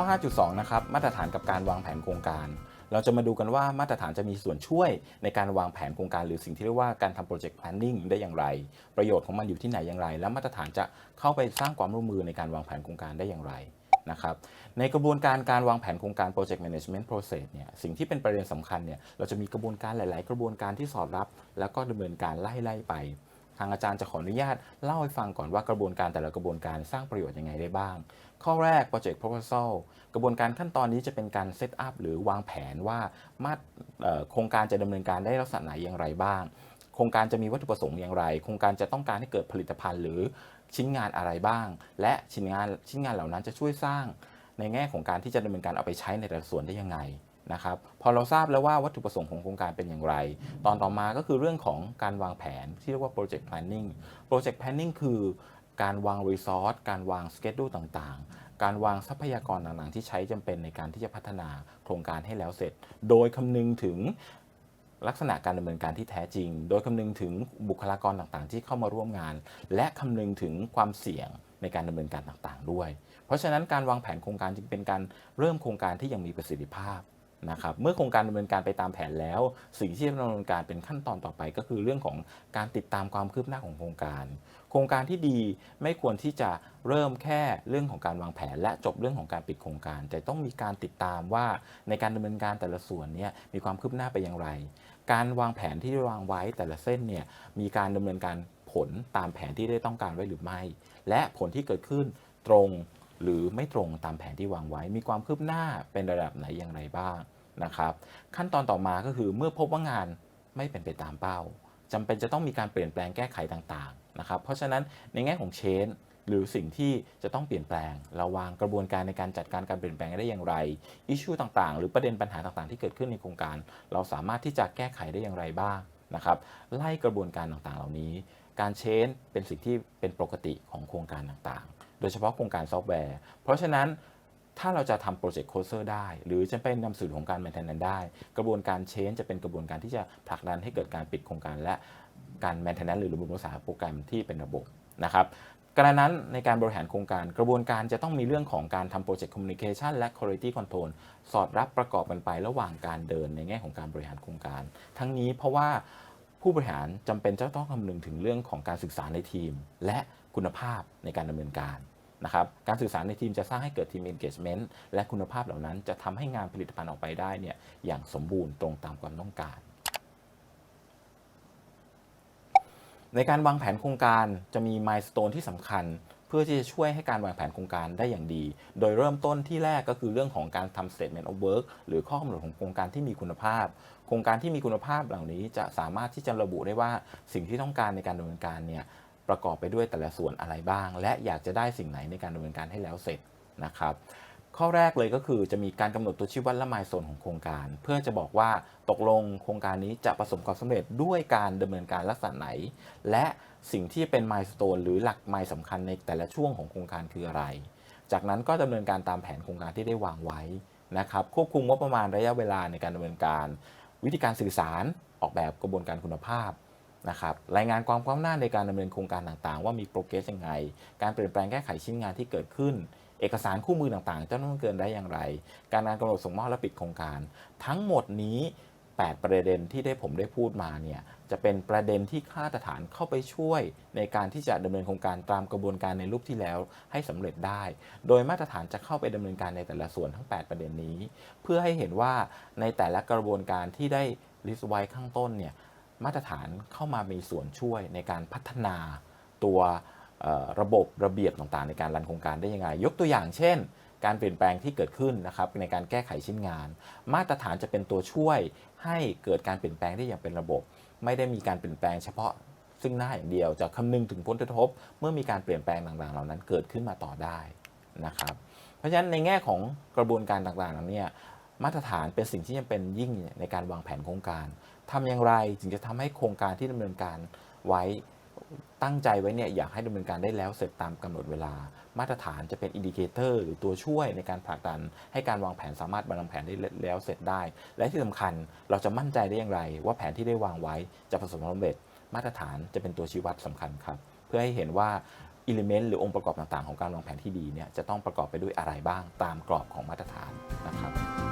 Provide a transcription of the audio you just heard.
ข้อ 5.2 นะครับ มาตรฐานกับการวางแผนโครงการ เราจะมาดูกันว่ามาตรฐานจะมีส่วนช่วยในการวางแผนโครงการ หรือสิ่งที่เรียกว่าการทำ project planning ได้อย่างไร ประโยชน์ของมันอยู่ที่ไหนอย่างไร และมาตรฐานจะเข้าไปสร้างความร่วมมือในการวางแผนโครงการได้อย่างไรนะครับในกระบวนการการวางแผนโครงการ project management process เนี่ยสิ่งที่เป็นประเด็นสำคัญเนี่ยเราจะมีกระบวนการหลาย ๆ กระบวนการที่สอดรับ แล้วก็ดำเนินการไล่ๆไป ทางอาจารย์จะขออนุญาตเล่าให้ฟังก่อนว่ากระบวนการแต่ละกระบวนการสร้างประโยชน์ยังไงได้บ้าง ข้อแรก project proposal กระบวนการขั้นตอนนี้จะเป็นการ set up หรือวางแผนว่ามาโครงการจะดำเนินการได้ลักษณะไหนอย่างไรบ้าง โครงการจะมีวัตถุประสงค์อย่างไร โครงการจะต้องการให้เกิดผลิตภัณฑ์หรือชิ้นงานอะไรบ้าง และชิ้นงานชิ้นงานเหล่านั้นจะช่วยสร้างในแง่ของการที่จะดำเนินการเอาไปใช้ในแต่ละส่วนได้ยังไง นะครับพอเราทราบแล้วว่าวัตถุประสงค์ของโครงการเป็นอย่างไร ตอนต่อมาก็คือเรื่องของการวางแผนที่เรียกว่า project planning project planning คือการวาง resource การวาง schedule ต่างๆ การวางทรัพยากรต่างๆ ที่ใช้จำเป็นในการที่จะพัฒนาโครงการให้แล้วเสร็จ โดยคำนึงถึงลักษณะการดำเนินการที่แท้จริง โดยคำนึงถึงบุคลากรต่างๆ ที่เข้ามาร่วมงาน และคำนึงถึงความเสี่ยงในการดำเนินการต่างๆ ด้วย เพราะฉะนั้นการวางแผนโครงการจึงเป็นการเริ่มโครงการที่ยังมีประสิทธิภาพ นะครับเมื่อโครงการดำเนินการไปตามแผนแล้ว สิ่งที่ดำเนินการเป็นขั้นตอนต่อไป ก็คือเรื่องของการติดตามความคืบหน้าของโครงการ โครงการที่ดีไม่ควรที่จะเริ่มแค่เรื่องของการวางแผน และจบเรื่องของการปิดโครงการ แต่ต้องมีการติดตามว่าในการดำเนินการแต่ละส่วนเนี่ยมีความคืบหน้าไปอย่างไร การวางแผนที่วางไว้แต่ละเส้นเนี่ยมีการดำเนินการผลตามแผนที่ได้ต้องการไว้หรือไม่ และผลที่เกิดขึ้นตรง หรือไม่ตรงตามแผนที่วางไว้ มีความคืบหน้าเป็นระดับไหนอย่างไรบ้างนะครับ ขั้นตอนต่อมาก็คือเมื่อพบว่างานไม่เป็นไปตามเป้าจำเป็นจะต้องมีการเปลี่ยนแปลงแก้ไขต่างๆนะครับ เพราะฉะนั้นในแง่ของเชนหรือสิ่งที่จะต้องเปลี่ยนแปลงเราวางกระบวนการในการจัดการการเปลี่ยนแปลงได้อย่างไรอิชชูต่างๆ หรือประเด็นปัญหาต่างๆ ที่เกิดขึ้นในโครงการ เราสามารถที่จะแก้ไขได้อย่างไรบ้างนะครับ ไล่กระบวนการต่างๆ เหล่านี้ การเชนเป็นสิ่งที่เป็นปกติของโครงการต่างๆ โดยเฉพาะโครงการซอฟต์แวร์ เพราะฉะนั้นถ้าเราจะทำโปรเจกต์โคเซอร์ได้ หรือจะเป็นนำสื่อของการแมนเทนแนนได้ กระบวนการเชนจะเป็นกระบวนการที่จะผลักดันให้เกิดการปิดโครงการ และการแมนเทนแนนหรือบำรุรักษาโปรแกรมที่เป็นระบบนะครับกระนั้นในการบริหารโครงการกระบวนการจะต้องมีเรื่องของการทำโปรเจกต์คอมมิวนิเคชันและ Quality Control สอดรับประกอบกันไประหว่างการเดินในแง่ของการบริหารโครงการ ทั้งนี้เพราะว่าผู้บริหารจำเป็นจะต้องคำนึงถึงเรื่องของการศึกษาในทีม และ คุณภาพในการดำเนินการนะครับการสื่อสารในทีมจะสร้างให้เกิดทีม engagement และคุณภาพเหล่านั้นจะทำให้งานผลิตภัณฑ์ออกไปได้เนี่ยอย่างสมบูรณ์ตรงตามความต้องการ ในการวางแผนโครงการจะมีมายสเตนที่สำคัญ เพื่อที่จะช่วยให้การวางแผนโครงการได้อย่างดี โดยเริ่มต้นที่แรกก็คือเรื่องของการทำ statement of work หรือข้อกำหนดของโครงการที่มีคุณภาพโครงการที่มีคุณภาพเหล่านี้จะสามารถที่จะระบุได้ว่าสิ่งที่ต้องการในการดำเนินการเนี่ย ประกอบไปด้วยแต่ละส่วนอะไรบ้าง และอยากจะได้สิ่งไหนในการดำเนินการให้แล้วเสร็จนะครับ ข้อแรกเลยก็คือจะมีการกำหนดตัวชี้วัดและมายโซนของโครงการ เพื่อจะบอกว่าตกลงโครงการนี้จะประสบความสำเร็จด้วยการดำเนินการลักษณะไหน และสิ่งที่เป็นมายส t ตนหรือหลักไมล์สำคัญในแต่ละช่วงของโครงการคืออะไร จากนั้นก็ดำเนินการตามแผนโครงการที่ได้วางไว้นะครับควบคุมงบประมาณระยะเวลาในการดำเนินการ วิธีการสื่อสารออกแบบกระบวนการคุณภาพ นะครับรายงานความก้าวหน้าในการดำเนินโครงการต่างๆ ว่ามีโปรเกรสยังไง การเปลี่ยนแปลงแก้ไขชิ้นงานที่เกิดขึ้น เอกสารคู่มือต่างๆจะต้องเกินได้อย่างไร การงานกำหนดส่งมอบและปิดโครงการ ทั้งหมดนี้ 8 ประเด็นที่ได้ผมได้พูดมาเนี่ยจะเป็นประเด็นที่ข้าราชการเข้าไปช่วย ในการที่จะดำเนินโครงการตามกระบวนการในรูปที่แล้วให้สำเร็จได้ โดยมาตรฐานจะเข้าไปดำเนินการในแต่ละส่วนทั้ง 8 ประเด็นนี้ เพื่อให้เห็นว่าในแต่ละกระบวนการที่ได้ลิสต์ไว้ข้างต้นเนี่ย มาตรฐานเข้ามามีส่วนช่วยในการพัฒนาตัวระบบระเบียบต่างๆ ในการรันโครงการได้ยังไง ยกตัวอย่างเช่น การเปลี่ยนแปลงที่เกิดขึ้นนะครับในการแก้ไขชิ้นงาน มาตรฐานจะเป็นตัวช่วยให้เกิดการเปลี่ยนแปลงได้อย่างเป็นระบบ ไม่ได้มีการเปลี่ยนแปลงเฉพาะซึ่งหน้าอย่างเดียวจะคำนึงถึงผลกระทบ เมื่อมีการเปลี่ยนแปลงต่างๆ เหล่านั้นเกิดขึ้นมาต่อได้นะครับ เพราะฉะนั้นในแง่ของกระบวนการต่างๆเหล่านี้มาตรฐานเป็นสิ่งที่จำเป็นยิ่งในการวางแผนโครงการ ทำอย่างไรจึงจะทำให้โครงการที่ดำเนินการไว้ตั้งใจไว้เนี่ยอยากให้ดำเนินการได้แล้วเสร็จตามกำหนดเวลา มาตรฐานจะเป็นอินดิเคเตอร์หรือตัวช่วยในการผลักดัน ให้การวางแผนสามารถบรรลงแผนได้แล้วเสร็จได้ และที่สำคัญเราจะมั่นใจได้อย่างไร ว่าแผนที่ได้วางไว้จะประสบความสำเร็จ มาตรฐานจะเป็นตัวชี้วัดสำคัญครับ เพื่อให้เห็นว่าอิเลเมนต์หรือองค์ประกอบต่างๆ ของการวางแผนที่ดีเนี่ยจะต้องประกอบไปด้วยอะไรบ้างตามกรอบของมาตรฐานนะครับ